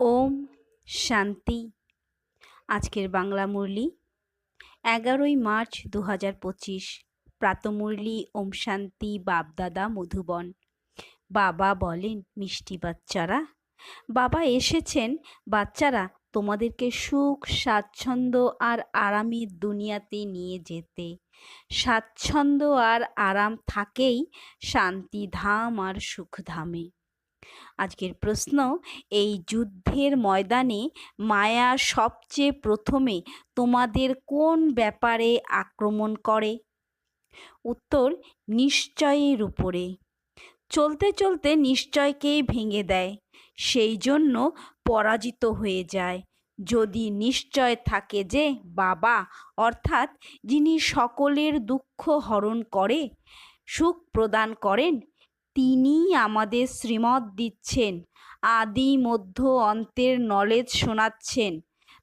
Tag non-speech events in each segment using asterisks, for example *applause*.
ওম শান্তি। আজকের বাংলা মুরলি, এগারোই মার্চ দু হাজার পঁচিশ প্রাতমুরলি ওম শান্তি বাপদাদা মধুবন। বাবা বলেন, মিষ্টি বাচ্চারা, বাবা এসেছেন। বাচ্চারা, তোমাদেরকে সুখ, স্বাচ্ছন্দ্য আর আরামের দুনিয়াতে নিয়ে যেতে। স্বাচ্ছন্দ্য আর আরাম থাকেই শান্তি, ধাম আর সুখধামে। আজকের প্রশ্ন, এই যুদ্ধের ময়দানে মায়া সবচেয়ে প্রথমে তোমাদের কোন ব্যাপারে আক্রমণ করে? উত্তর, নিশ্চয়ের উপরে। চলতে চলতে নিশ্চয়কেই ভেঙে দেয়, সেই জন্য পরাজিত হয়ে যায়। যদি নিশ্চয় থাকে যে বাবা, অর্থাৎ যিনি সকলের দুঃখ হরণ করে, সুখ প্রদান করেন তিনি আমাদের শ্রীমত দিচ্ছেন, আদি মধ্য অন্তের নলেজ শোনাচ্ছেন।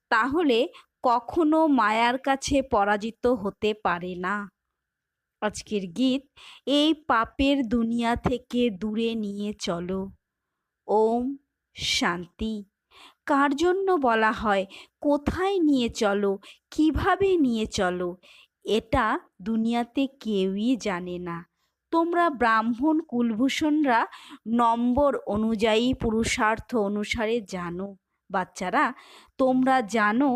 তাহলে কখনো মায়ার কাছে পরাজিত হতে পারে না। আজকের গীত, এই পাপের দুনিয়া থেকে দূরে নিয়ে চলো। ওম শান্তি। কার জন্য বলা হয়, কোথায় নিয়ে চলো, কীভাবে নিয়ে চলো, এটা দুনিয়াতে কেউই জানে না। তোমরা ব্রাহ্মণ কুলভূষণরা নম্বর অনুযায়ী পুরুষার্থ অনুসারে জানো। বাচ্চারা, তোমরা জানো,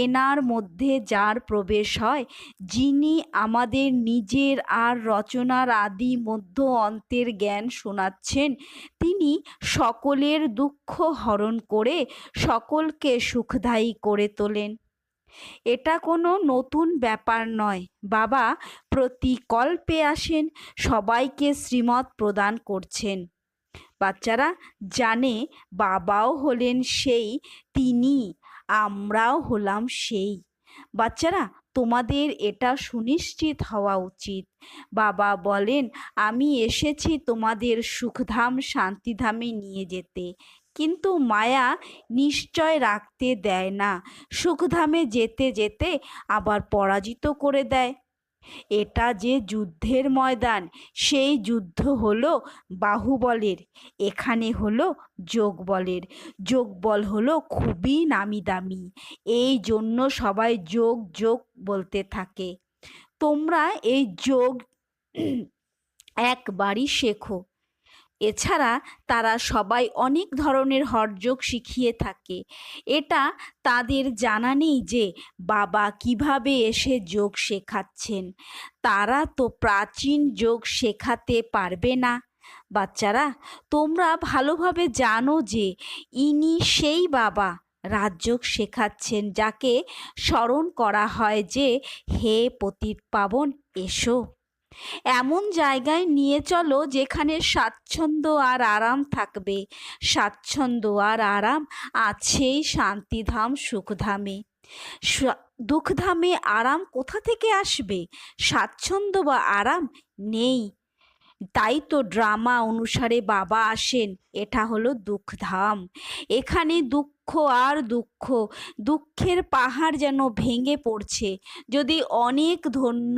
এনার মধ্যে যার প্রবেশ হয়, যিনি আমাদের নিজের আর রচনার আদি মধ্য অন্তের জ্ঞান শোনাচ্ছেন, তিনি সকলের দুঃখ হরণ করে সকলকে সুখদায়ী করে তোলেন। এটা কোনো নতুন ব্যাপার নয়। বাবা প্রতি কল্পে আসেন, সবাইকে শ্রীমত প্রদান করছেন। বাচ্চারা জানে বাবাও হলেন সেই, তিনি, আমরাও হলাম সেই। বাচ্চারা, তোমাদের এটা সুনিশ্চিত হওয়া উচিত। বাবা বলেন, আমি এসেছি তোমাদের সুখধাম, শান্তিধামে নিয়ে যেতে। কিন্তু মায়া নিশ্চয় রাখতে দেয় না। সুখধামে যেতে যেতে আবার পরাজিত করে দেয়। এটা যে যুদ্ধের ময়দান, সেই যুদ্ধ হলো বাহুবলের, এখানে হলো যোগবলের। যোগবল হলো খুবই নামি দামি এই জন্য সবাই যোগ যোগ বলতে থাকে। তোমরা এই যোগ *clears throat* একবারই শেখো। এছাড়া তারা সবাই অনেক ধরনের হরযোগ শিখিয়ে থাকে। এটা তাদের জানা নেই যে বাবা কীভাবে এসে যোগ শেখাচ্ছেন। তারা তো প্রাচীন যোগ শেখাতে পারবে না। বাচ্চারা, তোমরা ভালোভাবে জানো যে ইনি সেই বাবা রাজযোগ শেখাচ্ছেন যাকে স্মরণ করা হয় যে, হে পতিত পাবন, এসো। এমন জায়গায় নিয়ে চলো যেখানে স্বাচ্ছন্দ্য আর আরাম থাকবে। স্বাচ্ছন্দ্য আর আরাম আছেই শান্তিধাম, সুখধামে। দুঃখধামে আরাম কোথা থেকে আসবে? স্বাচ্ছন্দ্য বা আরাম নেই। তাই তো ড্রামা অনুসারে বাবা আসেন, এটা হলো দুঃখধাম। এখানে দুঃখ আর দুঃখ দুঃখের পাহাড় যেন ভেঙে পড়ছে। যদি অনেক ধন্য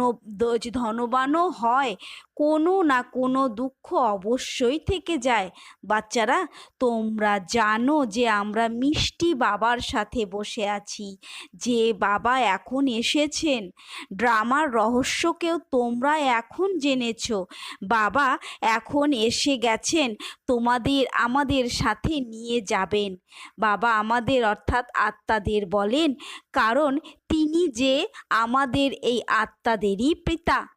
ধনবানও হয় কোনো না কোনো দুঃখ অবশ্যই থেকে যায়। বাচ্চারা, তোমরা জানো যে আমরা মিষ্টি বাবার সাথে বসে আছি। যে বাবা এখন এসেছেন, ড্রামার রহস্যকেও তোমরা এখন জেনেছ। বাবা এখন এসে গেছেন, তোমাদের, আমাদের সাথে নিয়ে যাবেন। বাবা আমাদের অর্থাৎ আত্মাদের বলেন, কারণ তিনি যে আমাদের এই আত্মাদেরই পিতা।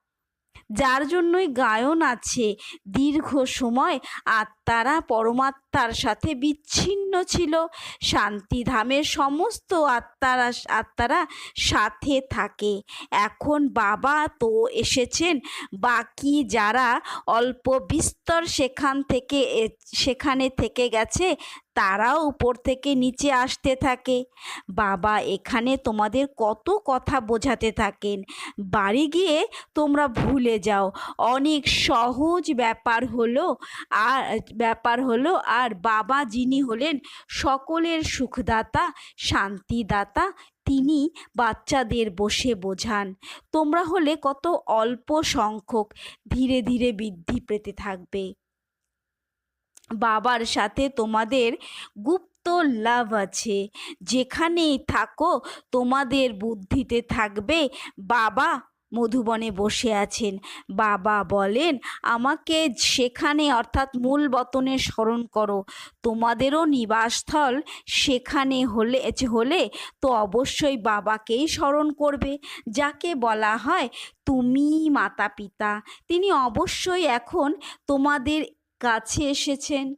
যার জন্যই গায়ন আছে। দীর্ঘ সময় আত্মারা পরমাত্মার সাথে বিচ্ছিন্ন ছিল। শান্তিধামের সমস্ত আত্মারা আত্মারা সাথে থাকে। এখন বাবা তো এসেছেন। বাকি যারা অল্প বিস্তর সেখান থেকে সেখানে থেকে গেছে, তারাও উপর থেকে নিচে আসতে থাকে। বাবা, এখানে তোমাদের কত কথা বোঝাতে থাকেন। বাড়ি গিয়ে তোমরা ভুলে যাও। অনেক সহজ ব্যাপার হলো। আর ব্যাপার হলো, আর বাবা যিনি হলেন সকলের সুখদাতা, শান্তিদাতা, তিনি বাচ্চাদের বসে বোঝান। তোমরা হলে কত অল্প সংখ্যক, ধীরে ধীরে বৃদ্ধি পেতে থাকবে। বাবার সাথে তোমাদের গুপ্ত লাভ আছে। যেখানেই থাকো, তোমাদের বুদ্ধিতে থাকবে বাবা মধুবনে বসে আছেন। বাবা বলেন, আমাকে সেখানে অর্থাৎ মূল বতনে স্মরণ করো। তোমাদেরও নিবাসস্থল সেখানে হলে হলে তো অবশ্যই বাবাকেই স্মরণ করবে। যাকে বলা হয়, তুমি মাতা পিতা তিনি অবশ্যই এখন তোমাদের কাছে এসেছেন।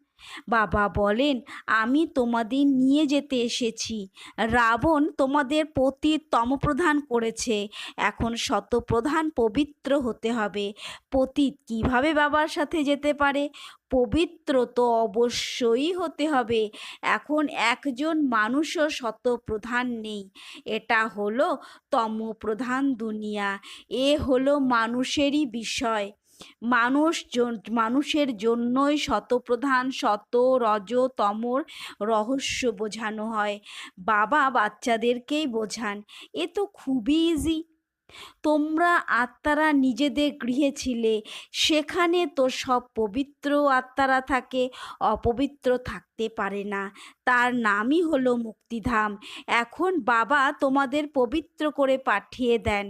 বাবা বলেন, আমি তোমাদের নিয়ে যেতে এসেছি। রাবণ তোমাদের প্রতি তমপ্রধান করেছে। এখন শতপ্রধান পবিত্র হতে হবে। পতীত কীভাবে বাবার সাথে যেতে পারে? পবিত্র তো অবশ্যই হতে হবে। এখন একজন মানুষও শতপ্রধান নেই। এটা হলো তমপ্রধান দুনিয়া। এ হলো মানুষেরই বিষয়। মানুষ মানুষের জন্যই শতপ্রধান, শত রজ, তমর রহস্য বোঝানো হয়। বাবা বাচ্চাদেরকেই বোঝান। এ তো খুবই ইজি তোমরা আত্মারা নিজেদের গৃহে ছিলে। সেখানে তো সব পবিত্র আত্মারা থাকে, অপবিত্র থাকতে পারে না। তার নামই হলো মুক্তিধাম। এখন বাবা তোমাদের পবিত্র করে পাঠিয়ে দেন।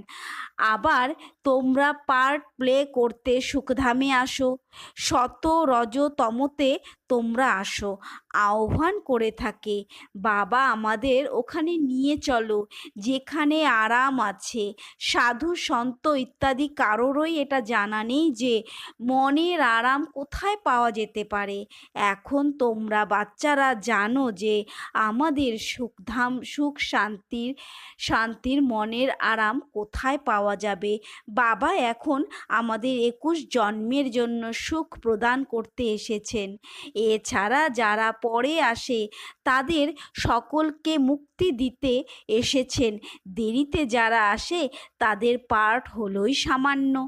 আবার তোমরা পার্ট প্লে করতে সুখধামে আসো। শত রজতমতে তোমরা আসো। আহ্বান করে থাকে, বাবা আমাদের ওখানে নিয়ে চলো, যেখানে আরাম আছে। সাধু, সন্ত ইত্যাদি কারোরই এটা জানা নেই যে মনের আরাম কোথায় পাওয়া যেতে পারে। এখন তোমরা বাচ্চারা জানো যে আমাদের সুখধাম, সুখ শান্তির শান্তির মনের আরাম কোথায় পাওয়া যাবে। বাবা এখন আমাদের একুশ জন্মের জন্য সুখ প্রদান করতে এসেছেন। এছাড়া যারা পরে আসে, তাদের সকলকে মুক্তি দিতে এসেছেন। দেরিতে যারা আসে, তাদের পার্ট হলোই সামান্য।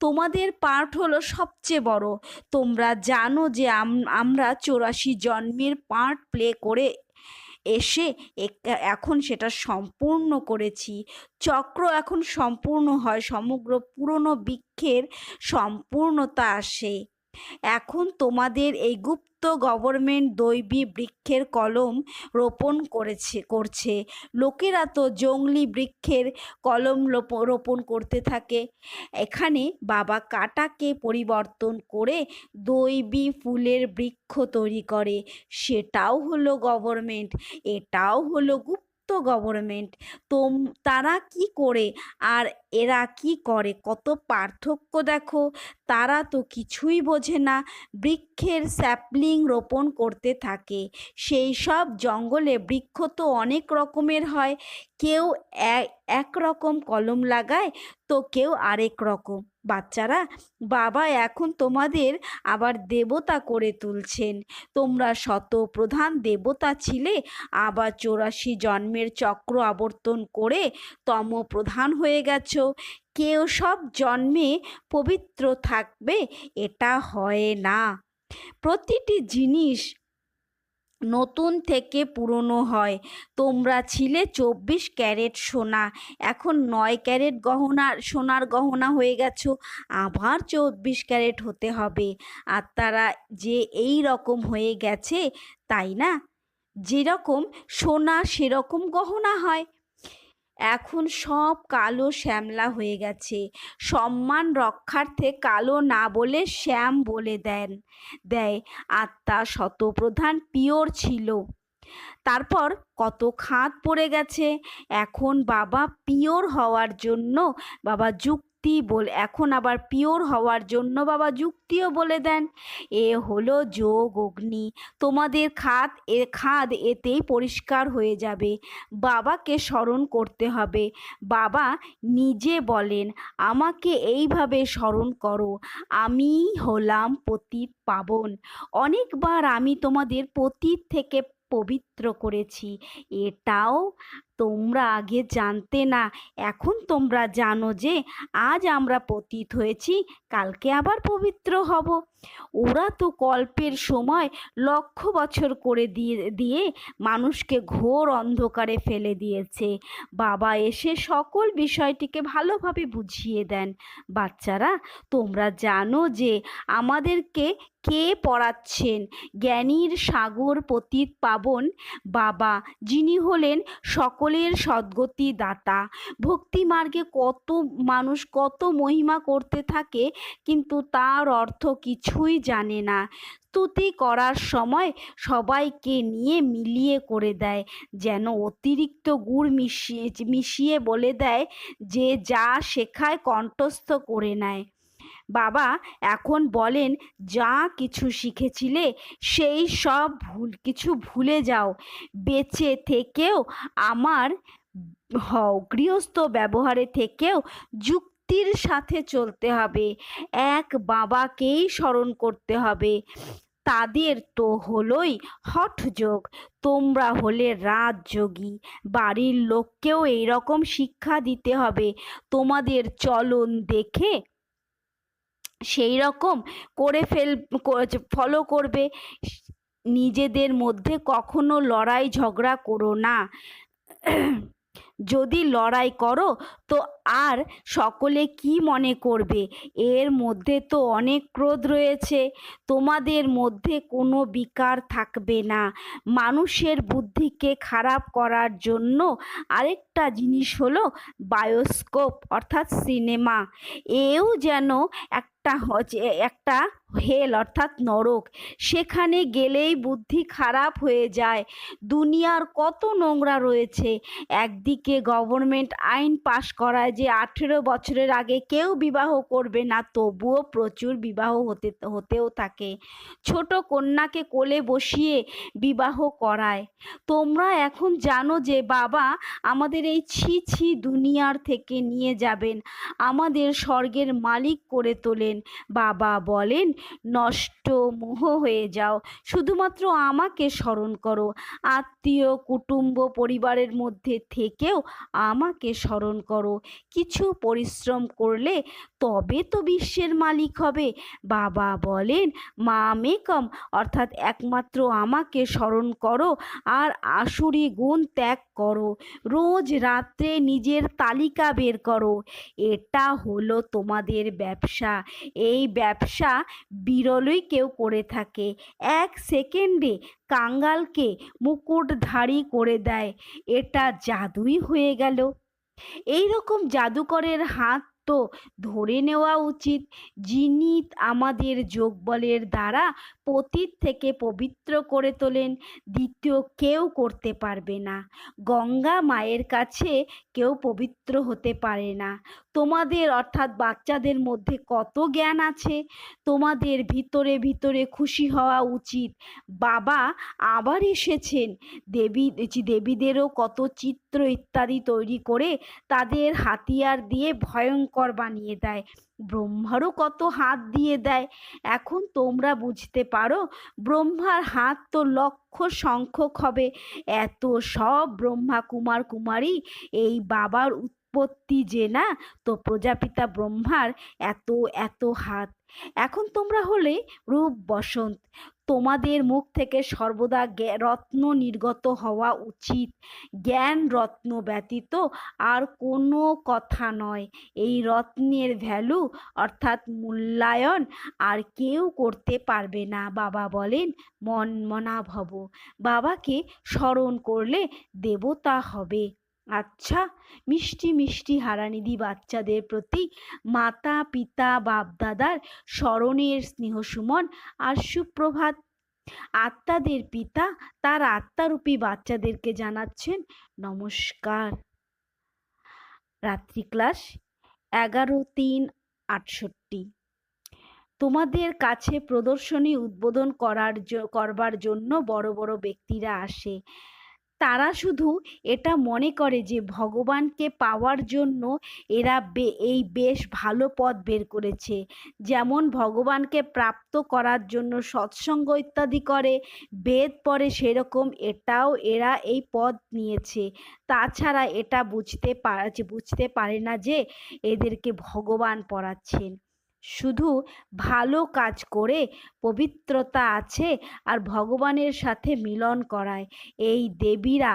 তোমাদের পার্ট হলো সবচেয়ে বড়। তোমরা জানো যে আমরা চৌরাশি জন্মের পার্ট প্লে করে এসে এখন সেটা সম্পূর্ণ করেছি। চক্র এখন সম্পূর্ণ হয়, সমগ্র পুরনো বৃক্ষের সম্পূর্ণতা আসে। এখন তোমাদের এই গুপ্ত গভর্নমেন্ট দৈবী বৃক্ষের কলম রোপণ করেছে, করছে। লোকেরা তো জঙ্গলি বৃক্ষের কলম রোপণ করতে থাকে। এখানে বাবা কাটাকে পরিবর্তন করে দৈবী ফুলের বৃক্ষ তৈরি করে। সেটাও হলো গভর্নমেন্ট, এটাও হলো গুপ্ত গভর্নমেন্ট তো তারা কি করে? আর এরা কি করে? কত পার্থক্য দেখো। তারা তো কিছুই বোঝে না। বৃক্ষের স্যাপলিং রোপণ করতে থাকে। সেই সব জঙ্গলে বৃক্ষ তো অনেক রকমের হয়। কেউ এক রকম কলম লাগায়, তো কেউ আরেক রকম। বাচ্চারা, বাবা, এখন তোমাদের আবার দেবতা করে তুলছেন। তোমরা শত প্রধান দেবতা ছিলে, আবার চৌরাশি জন্মের চক্র আবর্তন করে তম প্রধান হয়ে গেছ। কেউ সব জন্মে পবিত্র থাকবে, এটা হয় না। প্রতিটি জিনিস নতুন থেকে পুরনো হয়। তোমরা ছিলে চব্বিশ ক্যারেট সোনা। এখন নয় ক্যারেট গহনা, সোনার গহনা হয়ে গেছ। আবার চব্বিশ ক্যারেট হতে হবে। আর তারা যে এই রকম হয়ে গেছে, তাই না? যেরকম সোনা, সেরকম গহনা হয়। এখন সব কালো শ্যামলা হয়ে গেছে। সম্মান রক্ষার্থে কালো না বলে শ্যাম বলে দেন। দেয় আত্মা শতপ্রধান পিওর ছিল। তারপর কত খাত পড়ে গেছে। এখন বাবা পিওর হওয়ার জন্য বাবা যুক্ত যুক্তি বল, এখন আবার পিওর হওয়ার জন্য বাবা যুক্তিও বলে দেন। এ হলো যোগ অগ্নি। তোমাদের খাত এ, খাদ এতেই পরিষ্কার হয়ে যাবে। বাবাকে স্মরণ করতে হবে। বাবা নিজে বলেন, আমাকে এইভাবে স্মরণ করো। আমি হলাম পতীত পাবন। অনেকবার আমি তোমাদের পতীত থেকে পবিত্র করেছি। এটাও তোমরা আগে জানতে না, এখন তোমরা জানো যে আজ আমরা পতিত হয়েছি, কালকে আবার পবিত্র হব। ওরা তো কল্পের সময় লক্ষ বছর করে দিয়ে দিয়ে মানুষকে ঘোর অন্ধকারে ফেলে দিয়েছে। বাবা এসে সকল বিষয়টিকে ভালোভাবে বুঝিয়ে দেন। বাচ্চারা, তোমরা জানো যে আমাদেরকে কে পড়াচ্ছেন? জ্ঞানীর সাগর পতিত পাবন বাবা, যিনি হলেন সকলের সদ্গতি দাতা ভক্তি মার্গে কত মানুষ কত মহিমা করতে থাকে, কিন্তু তার অর্থ কিছুই জানে না। স্তুতি করার সময় সবাইকে নিয়ে মিলিয়ে করে দেয়, যেন অতিরিক্ত গুড় মিশিয়ে মিশিয়ে বলে দেয় যে যা শেখায় কণ্ঠস্থ করে নেয়। বাবা এখন বলেন, যা কিছু শিখেছিলে সেই সব ভুল, কিছু ভুলে যাও। বেঁচে থেকেও আমার, হও, গৃহস্থ ব্যবহারে থেকেও যুক্তির সাথে চলতে হবে। এক বাবাকেই স্মরণ করতে হবে। তাদের তো হলোই হঠযোগ। তোমরা হলে রাজযোগী। বাড়ির লোককেও এইরকম শিক্ষা দিতে হবে। তোমাদের চলন দেখে সেই রকম করে ফেল ফলো করবে। নিজেদের মধ্যে কখনো লড়াই ঝগড়া করো না। যদি লড়াই করো, তো আর সকলে কি মনে করবে? এর মধ্যে তো অনেক ক্রোধ রয়েছে। তোমাদের মধ্যে কোনো বিকার থাকবে না। মানুষের বুদ্ধিকে খারাপ করার জন্য আরেকটা জিনিস হলো বায়োস্কোপ অর্থাৎ সিনেমা এও যেন একটা একটা হেল অর্থাৎ নরক। সেখানে গেলেই বুদ্ধি খারাপ হয়ে যায়। দুনিয়ার কত নোংরা রয়েছে। একদিকে গভর্নমেন্ট আইন পাশ করায় যে আঠেরো বছরের আগে কেউ বিবাহ করবে না, তবুও প্রচুর বিবাহ হতে, হতেও থাকে। ছোট কন্যাকে কোলে বসিয়ে বিবাহ করায়। তোমরা এখন জানো যে বাবা আমাদের এই ছি ছি দুনিয়ার থেকে নিয়ে যাবেন। আমাদের স্বর্গের মালিক করে তোলেন। বাবা বলেন, নষ্ট মোহ হয়ে যাও। শুধুমাত্র আমাকে স্মরণ করো। আত্মীয়, কুটুম্ব পরিবারের মধ্যে থেকেও আমাকে স্মরণ করো। কিছু পরিশ্রম করলে তবে তো বিশ্বের মালিক হবে। বাবা বলেন, মা মেকম, অর্থাৎ একমাত্র আমাকে স্মরণ করো আর আসুরি গুণ ত্যাগ করো। রোজ রাত্রে নিজের তালিকা বের করো। এটা হলো তোমাদের ব্যবসা। এই ব্যবসা বিরলই কেউ করে থাকে। এক সেকেন্ডে কাঙ্গালকে মুকুটধারী করে দেয়। এটা জাদুই হয়ে গেল। এই রকম জাদুকরের হাত তো ধরে নেওয়া উচিত, যিনি আমাদের যোগবলের দ্বারা পতীত থেকে পবিত্র করে তোলেন, দ্বিতীয় কেউ করতে পারবে না। গঙ্গা মায়ের কাছে কেউ পবিত্র হতে পারে না। তোমাদের অর্থাৎ বাচ্চাদের মধ্যে কত জ্ঞান আছে? তোমাদের ভিতরে ভিতরে খুশি হওয়া উচিত। বাবা আবার এসেছেন। দেবী দেবীদেরও কত চিত্র ইত্যাদি তৈরি করে তাদের হাতিয়ার দিয়ে ভয়ঙ্কর বানিয়ে দেয়। ব্রহ্মারও কত হাত দিয়ে দেয়। এখন তোমরা বুঝতে পারো, ব্রহ্মার হাত তো লক্ষ সংখ্যক হবে। এত সব ব্রহ্মা কুমার কুমারী, এই বাবার উৎপত্তি যে না, তো প্রজাপিতা ব্রহ্মার এত এত হাত এখন তোমরা হলে রূপ বসন্ত। তোমাদের মুখ থেকে সর্বদা রত্ন নির্গত হওয়া উচিত। জ্ঞান রত্ন ব্যতীত আর কোনো কথা নয়। এই রত্নের ভ্যালু অর্থাৎ মূল্যায়ন আর কেউ করতে পারবে না। বাবা বলেন মন মনা ভব বাবাকে স্মরণ করলে দেবতা হবে। আচ্ছা মিষ্টি মিষ্টি হারানিধি বাচ্চাদের প্রতি মাতা, পিতা, বাপদাদার স্মরণের স্নেহসুমন আর সুপ্রভাত। আত্মাদের পিতা তার আত্মারূপী বাচ্চাদেরকে জানাচ্ছেন নমস্কার। রাত্রি ক্লাস এগারো তিন আটষট্টি। তোমাদের কাছে প্রদর্শনী উদ্বোধন করার করবার জন্য বড় বড় ব্যক্তিরা আসে। তারা শুধু এটা মনে করে যে ভগবানকে পাওয়ার জন্য এরা বে, এই বেশ ভালো পথ বের করেছে। যেমন ভগবানকে প্রাপ্ত করার জন্য সৎসঙ্গ ইত্যাদি করে, বেদ পড়ে সেরকম এটাও এরা এই পথ নিয়েছে। তাছাড়া এটা বুঝতে পারা বুঝতে পারে না যে এদেরকে ভগবান পড়াচ্ছেন। শুধু ভালো কাজ করে পবিত্রতা আছে আর ভগবানের সাথে মিলন করায়। এই দেবীরা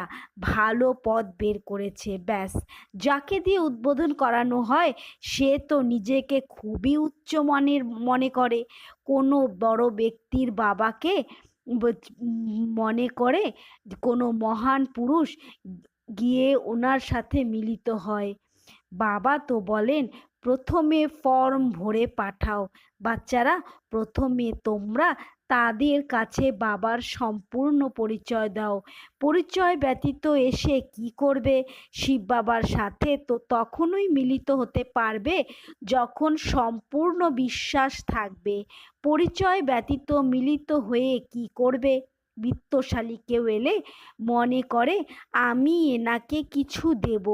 ভালো পথ বের করেছে, ব্যাস। যাকে দিয়ে উদ্বোধন করানো হয়, সে তো নিজেকে খুবই উচ্চমানের মনে করে। কোনো বড় ব্যক্তির বাবাকে মনে করে কোনো মহান পুরুষ গিয়ে ওনার সাথে মিলিত হয়। বাবা তো বলেন প্রথমে ফর্ম ভরে পাঠাও। বাচ্চারা, প্রথমে তোমরা তাদের কাছে বাবার সম্পূর্ণ পরিচয় দাও। পরিচয় ব্যতীত এসে কি করবে? শিব বাবার সাথে তো তখনই মিলিত হতে পারবে যখন সম্পূর্ণ বিশ্বাস থাকবে। পরিচয় ব্যতীত মিলিত হয়ে কি করবে? বিত্তশালী কেউ এলে মনে করে, আমি এনাকে কিছু দেব।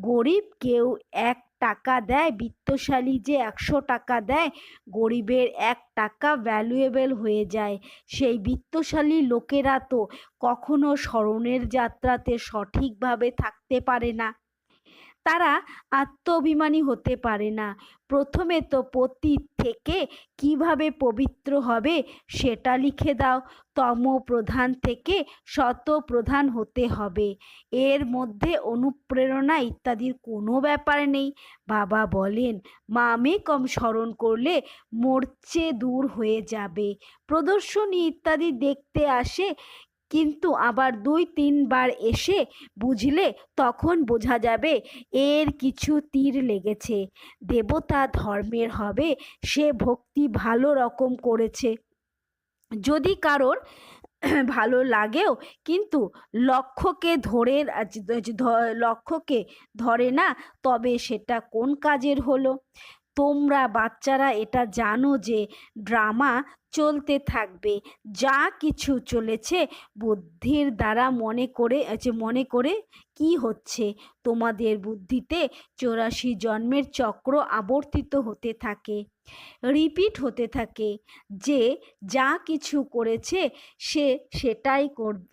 গরিব কেউ এক টাকা দেয়, বিত্তশালী যে একশো টাকা দেয়, গরিবের এক টাকা ভ্যালুয়েবল হয়ে যায়। সেই বিত্তশালী লোকেরা তো কখনো স্মরণের যাত্রাতে সঠিকভাবে থাকতে পারে না। তারা আত্মঅভিমানী হতে পারে না। প্রথমে তো পতীত থেকে কীভাবে পবিত্র হবে সেটা লিখে দাও। তম প্রধান থেকে শত প্রধান হতে হবে। এর মধ্যে অনুপ্রেরণা ইত্যাদির কোনো ব্যাপার নেই। বাবা বলেন, মামে কম স্মরণ করলে মোর্চে দূর হয়ে যাবে। প্রদর্শনী ইত্যাদি দেখতে আসে কিন্তু আবার দুই, তিনবার এসে বুঝলে তখন বোঝা যাবে এর কিছু তীর লেগেছে। দেবতা ধর্মের হবে, সে ভক্তি ভালো রকম করেছে। যদি কারোর *clears throat* ভালো লাগেও, কিন্তু লক্ষ্যকে ধরে লক্ষ্যকে ধরে না, তবে সেটা কোন কাজের হলো? তোমরা বাচ্চারা এটা জানো যে ড্রামা চলতে থাকবে। যা কিছু চলেছে বুদ্ধির দ্বারা মনে করে, যে মনে করে কি হচ্ছে? তোমাদের বুদ্ধিতে চৌরাশি জন্মের চক্র আবর্তিত হতে থাকে, রিপিট হতে থাকে। যে যা কিছু করেছে সে সেটাই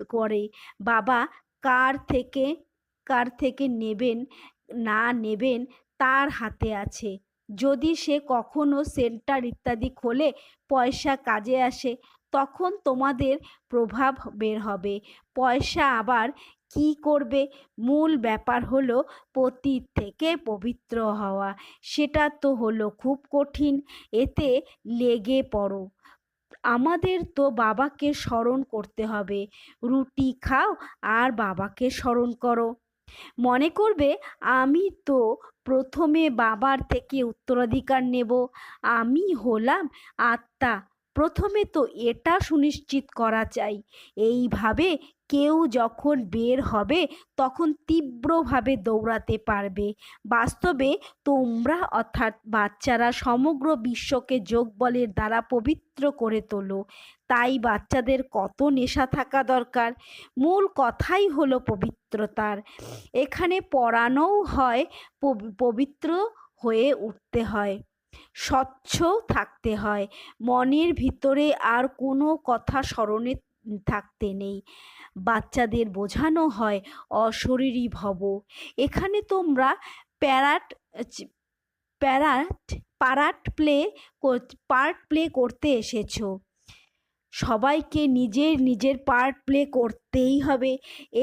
করে বাবা কার থেকে কার থেকে নেবেন, না নেবেন তার হাতে আছে। যদি সে কখনো সেন্টার ইত্যাদি খোলে পয়সা কাজে আসে, তখন তোমাদের প্রভাব বের হবে। পয়সা আবার কি করবে? মূল ব্যাপার হলো পতীত থেকে পবিত্র হওয়া। সেটা তো হলো খুব কঠিন, এতে লেগে পড়ো। আমাদের তো বাবাকে স্মরণ করতে হবে। রুটি খাও আর বাবাকে স্মরণ করো। মনে করবে আমি তো প্রথমে বাবার থেকে উত্তরাধিকার নেব আমি হলাম আত্মা। প্রথমে তো এটা সুনিশ্চিত করা চাই। এইভাবে কেউ যখন বের হবে, তখন তীব্রভাবে দৌড়াতে পারবে। বাস্তবে তোমরা, অর্থাৎ বাচ্চারা সমগ্র বিশ্বকে যোগ বলের দ্বারা পবিত্র করে তোলো। তাই বাচ্চাদের কত নেশা থাকা দরকার। মূল কথাই হলো পবিত্রতার। এখানে পড়ানোও হয় পবিত্র হয়ে উঠতে হয়। স্বচ্ছ থাকতে হয়। মনের ভিতরে আর কোনো কথা স্মরণে থাকতে নেই। বাচ্চাদের বোঝানো হয়, অশরীরী ভব। এখানে তোমরা parrot parrot, parrot play part play করতে এসেছ। সবাইকে নিজের নিজের পার্ট প্লে করতেই হবে,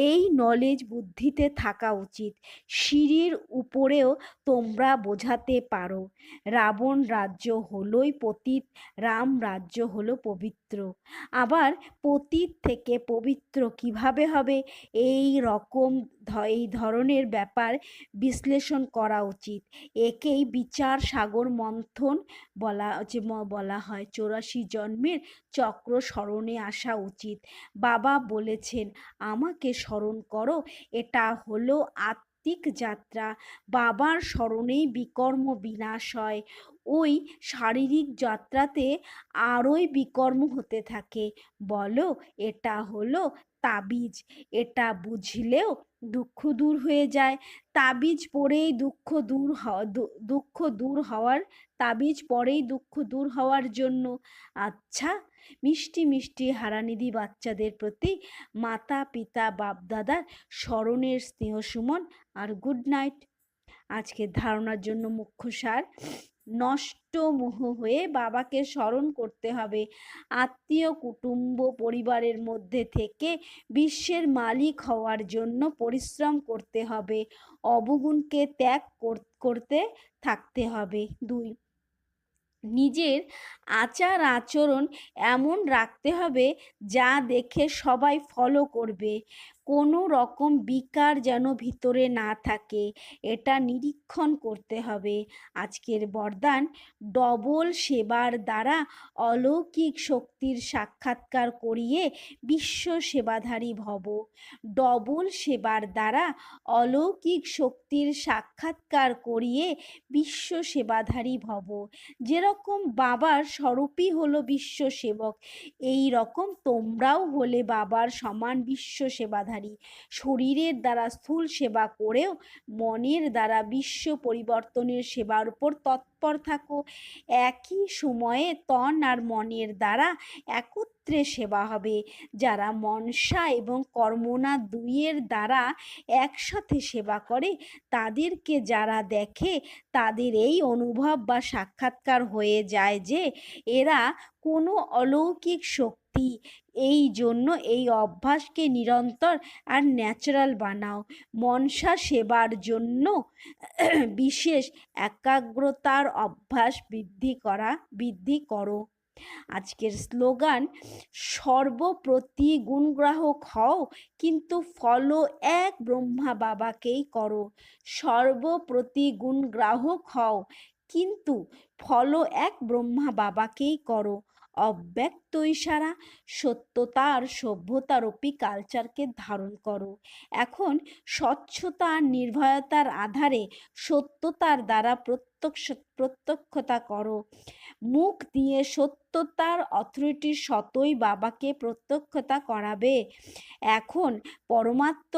এই নলেজ বুদ্ধিতে থাকা উচিত। সিঁড়ির উপরেও তোমরা বোঝাতে পারো। রাবণ রাজ্য হলোই পতীত, রাম রাজ্য হলো পবিত্র। আবার পতীত থেকে পবিত্র কীভাবে হবে? এই রকম এই ধরনের ব্যাপার বিশ্লেষণ করা উচিত। একেই বিচার সাগর মন্থন বলা, যে বলা হয়। চৌরাশি জন্মের চক্র স্মরণে আসা উচিত। বাবা বলেছেন, আমাকে স্মরণ করো, এটা হলো আত্মিক যাত্রা। বাবার স্মরণেই বিকর্ম বিনাশ হয়। ওই শারীরিক যাত্রাতে আরোই বিকর্ম হতে থাকে। বলো, এটা হলো তাবিজ। এটা বুঝলেও দুঃখ দূর হয়ে যায়। তাবিজ পরেই দুঃখ দূর হ- দু- দুঃখ দূর হওয়ার, তাবিজ পরেই দুঃখ দূর হওয়ার জন্য। আচ্ছা মিষ্টি মিষ্টি হারানিধি বাচ্চাদের প্রতি মাতা, পিতা বাপদাদার স্মরণের স্নেহ সুমন আর গুড নাইট আজকের ধারণার জন্য মুখ্য সার, নষ্ট মোহ হয়ে বাবাকে স্মরণ করতে হবে। আত্মীয়, কুটুম্ব পরিবারের মধ্যে থেকে বিশ্বের মালিক হওয়ার জন্য পরিশ্রম করতে হবে। অবগুণকে ত্যাগ করতে থাকতে হবে। দুই নিজের আচার আচরণ এমন রাখতে হবে যা দেখে সবাই ফলো করবে। কোনো রকম বিকার যেন ভিতরে না থাকে, এটা নিরীক্ষণ করতে হবে। আজকের বরদান ডবল সেবার দ্বারা অলৌকিক শক্তির সাক্ষাৎকার করিয়ে বিশ্ব সেবাধারী ভব। ডবল সেবার দ্বারা অলৌকিক শক্তির সাক্ষাৎকার করিয়ে বিশ্ব সেবাধারী ভব। যেরকম বাবার স্বরূপই হলো বিশ্ব সেবক, এই রকম তোমরাও হলে বাবার সমান বিশ্ব সেবাধারী শরীরের দ্বারা স্থূল সেবা করেও মনের দ্বারা বিশ্ব পরিবর্তনের সেবার উপর তৎপর থাকো। একই সময়ে তন আর মনের দ্বারা একত্রে সেবা হবে। যারা মনসা এবং কর্মনা দুইয়ের দ্বারা একসাথে সেবা করে, তাদেরকে যারা দেখে, তাদের এই অনুভব বা সাক্ষাৎকার হয়ে যায় যে, এরা কোনো অলৌকিক শক্তি এই জন্য এই অভ্যাসকে নিরন্তর আর ন্যাচারাল বানাও। মনসা সেবার জন্য বিশেষ একাগ্রতার অভ্যাস বৃদ্ধি করা, বৃদ্ধি করো। আজকের স্লোগান, সর্বপ্রতি গুণগ্রাহক হও, কিন্তু ফলো এক ব্রহ্মা বাবাকেই করো। সর্বপ্রতি গুণগ্রাহক হও, কিন্তু ফলো এক ব্রহ্মা বাবাকেই করো। অব্যক্ত ইশারা, সত্যতা আর সভ্যতারূপী কালচারকে ধারণ করো। এখন স্বচ্ছতা আর নির্ভয়তার আধারে সত্যতার দ্বারা প্রত্যক্ষ, প্রত্যক্ষতা করো। মুখ দিয়ে সত্যতার অথরিটির সতই বাবাকে প্রত্যক্ষতা করাবে। এখন পরমাত্ম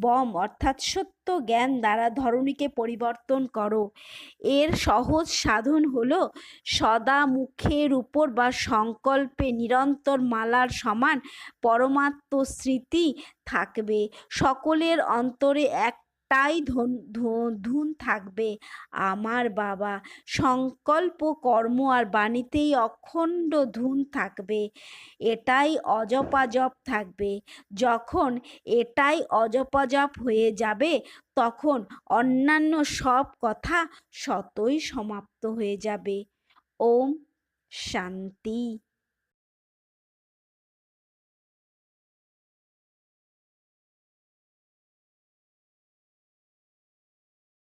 বম অর্থাৎ সত্য জ্ঞান দ্বারা ধরণীকে পরিবর্তন করো। এর সহজ সাধন হলো সদা মুখের উপর বা সংকল্পে নিরন্তর মালার সমান পরমাত্ম স্মৃতি থাকবে। সকলের অন্তরে একটাই ধন ধু- ধুন থাকবে। আমার বাবা, সংকল্প, কর্ম আর বাণীতেই অখণ্ড ধুন থাকবে। এটাই অজপাজপ থাকবে। যখন এটাই অজপাজপ হয়ে যাবে, তখন অন্যান্য সব কথা সতই সমাপ্ত হয়ে যাবে। ওম শান্তি।